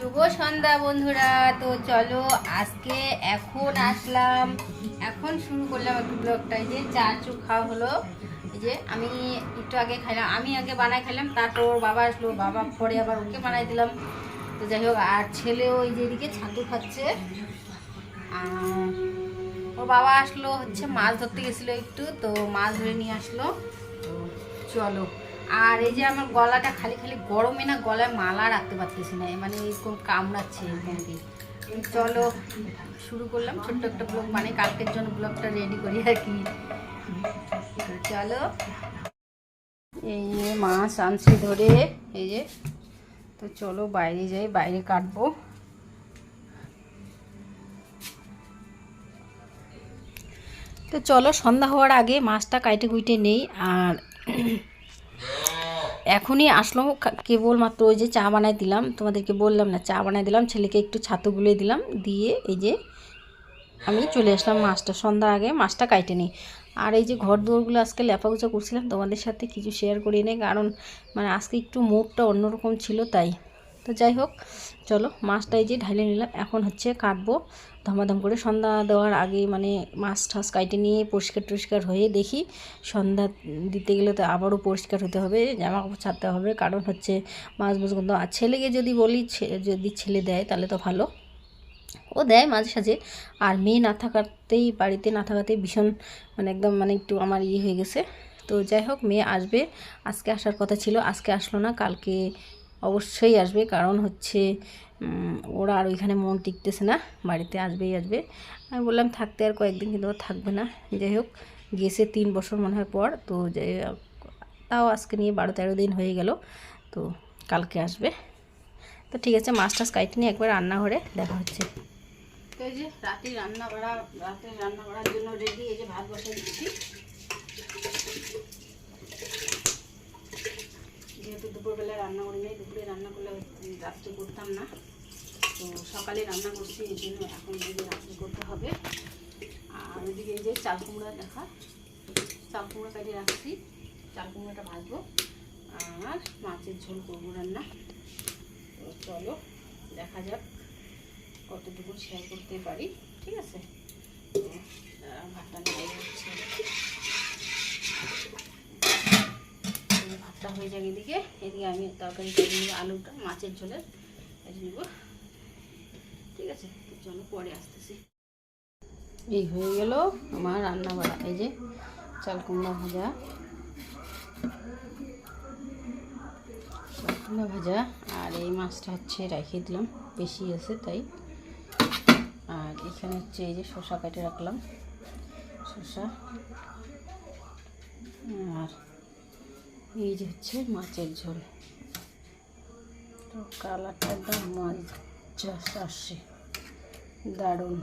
শুভ সন্ধ্যা বন্ধুরা। তো চলো আজকে এখন আসলাম। এখন শুরু করলাম একটু ব্লগটা। যে চা চু খাওয়া হলো। এই যে আমি একটু আগে খাইলাম। আমি আগে বানাই খাইলাম, তারপর ওর বাবা আসলো। বাবা পরে আবার ওকে বানাই দিলাম। তো যাই হোক, আর ছেলেও ওই যে এদিকে ছাতু খাচ্ছে। ওর বাবা আসলো হচ্ছে মাছ ধরতে গেছিল একটু। তো মাছ ধরে নিয়ে আসলো। চলো। আর এই যে আমার গলাটা খালি খালি গরমে না, গলায় মালা রাখতে পারতেছি না। মানে এরকম কামড়াচ্ছে কি চলো, শুরু করলাম ছোট্ট একটা ব্লগ মানে কালকের জন্য ব্লগটা রেডি করি আর কি। চলো। এই যে মাছ আনছি ধরে, এই যে। তো চলো বাইরে যাই, বাইরে কাটবো। তো চলো, সন্ধ্যা হওয়ার আগে মাছটা কাইটে কুইটে নেই, আর এখনই আসলো কেবলমাত্র ওই যে চা বানাই দিলাম, তোমাদেরকে বললাম না, চা বানাই দিলাম, ছেলেকে একটু ছাতু গুলে দিলাম, দিয়ে এই যে আমি চলে আসলাম মাছটা। সন্ধ্যার আগে মাছটা কাইটে নিই। আর এই যে ঘর দুয়ারগুলো আজকে লেপাগুচা করছিলাম, তোমাদের সাথে কিছু শেয়ার করি নেই কারণ মানে আজকে একটু মুডটা অন্যরকম ছিল, তাই। তো যাই হোক, চলো মাছটা এই যে ঢালে নিলাম, এখন হচ্ছে কাটবো। ধমাধম করে সন্ধ্যা দেওয়ার আগে মানে মাছ টাছ কাইটে নিয়ে পরিষ্কার টরিষ্কার হয়ে দেখি। সন্ধ্যা দিতে গেলে তো আবারও পরিষ্কার হতে হবে জামা কাপড় ছাড়তে হবে, কারণ হচ্ছে মাছ বুঝ গন্ধ আর ছেলেকে যদি বলি যদি ছেলে দেয় তাহলে তো ভালো। ও দেয় মাঝে সাঝে, আর মেয়ে না থাকাতেই, বাড়িতে না থাকাতেই ভীষণ মানে একদম মানে একটু আমার ইয়ে হয়ে গেছে। তো যাই হোক, মেয়ে আসবে। আজকে আসার কথা ছিল, আজকে আসলো না, কালকে অবশ্যই আসবে। কারণ হচ্ছে ওরা আর ওইখানে মন টিকতেছে না। বাড়িতে আসবেই আসবে। আমি বললাম, থাকতে আর কয়েকদিন কিন্তু থাকবে না। যাই হোক গেছে তিন বছর মনে হয় পর। তো তাও আজকে নিয়ে বারো তেরো দিন হয়ে গেল। তো কালকে আসবে। তো ঠিক আছে, মাছ টাছ কাইটে নিয়ে একবার রান্নাঘরে দেখা হচ্ছে। তো এই যে রাতে রান্না করা রাতে রান্না করার জন্য রেডি এই যে ভাত বসাই দিচ্ছি রান্না করি নাই, দুপুরে রান্না করলে রাত্রে করতাম না। তো সকালে রান্না করছি, এই জন্য এখন এই যে রাত্রে করতে হবে। আর ওইদিকে এই যে চাল কুমড়া দেখা, চাল কুমড়া কাটিয়ে রাখছি। চাল কুমড়াটা ভাজবো, আর মাছের ঝোল করব রান্না। তো চলো, দেখা যাক কতটুকু শেয়ার করতে পারি, ঠিক আছে? ভাতটা নাড়াই হচ্ছে এই ভাতটা হয়ে যাবে এদিকে। এদিকে আমি তরকারি করে নিব আলুটা, মাছের ঝোলের নিব। ঠিক আছে চলো পরে আসতেছি। এই হয়ে গেল আমার রান্না বাড়া এই যে চাল কুমড়া ভাজা। ভাজা, আর এই মাছটা হচ্ছে রেখে দিলাম। বেশি আছে তাই। আর এখানে হচ্ছে এই যে শসা কেটে রাখলাম। শসা। আর এই যে হচ্ছে মাছের ঝোল। তো কালারটা একদম মজা আসছে। দারুণ।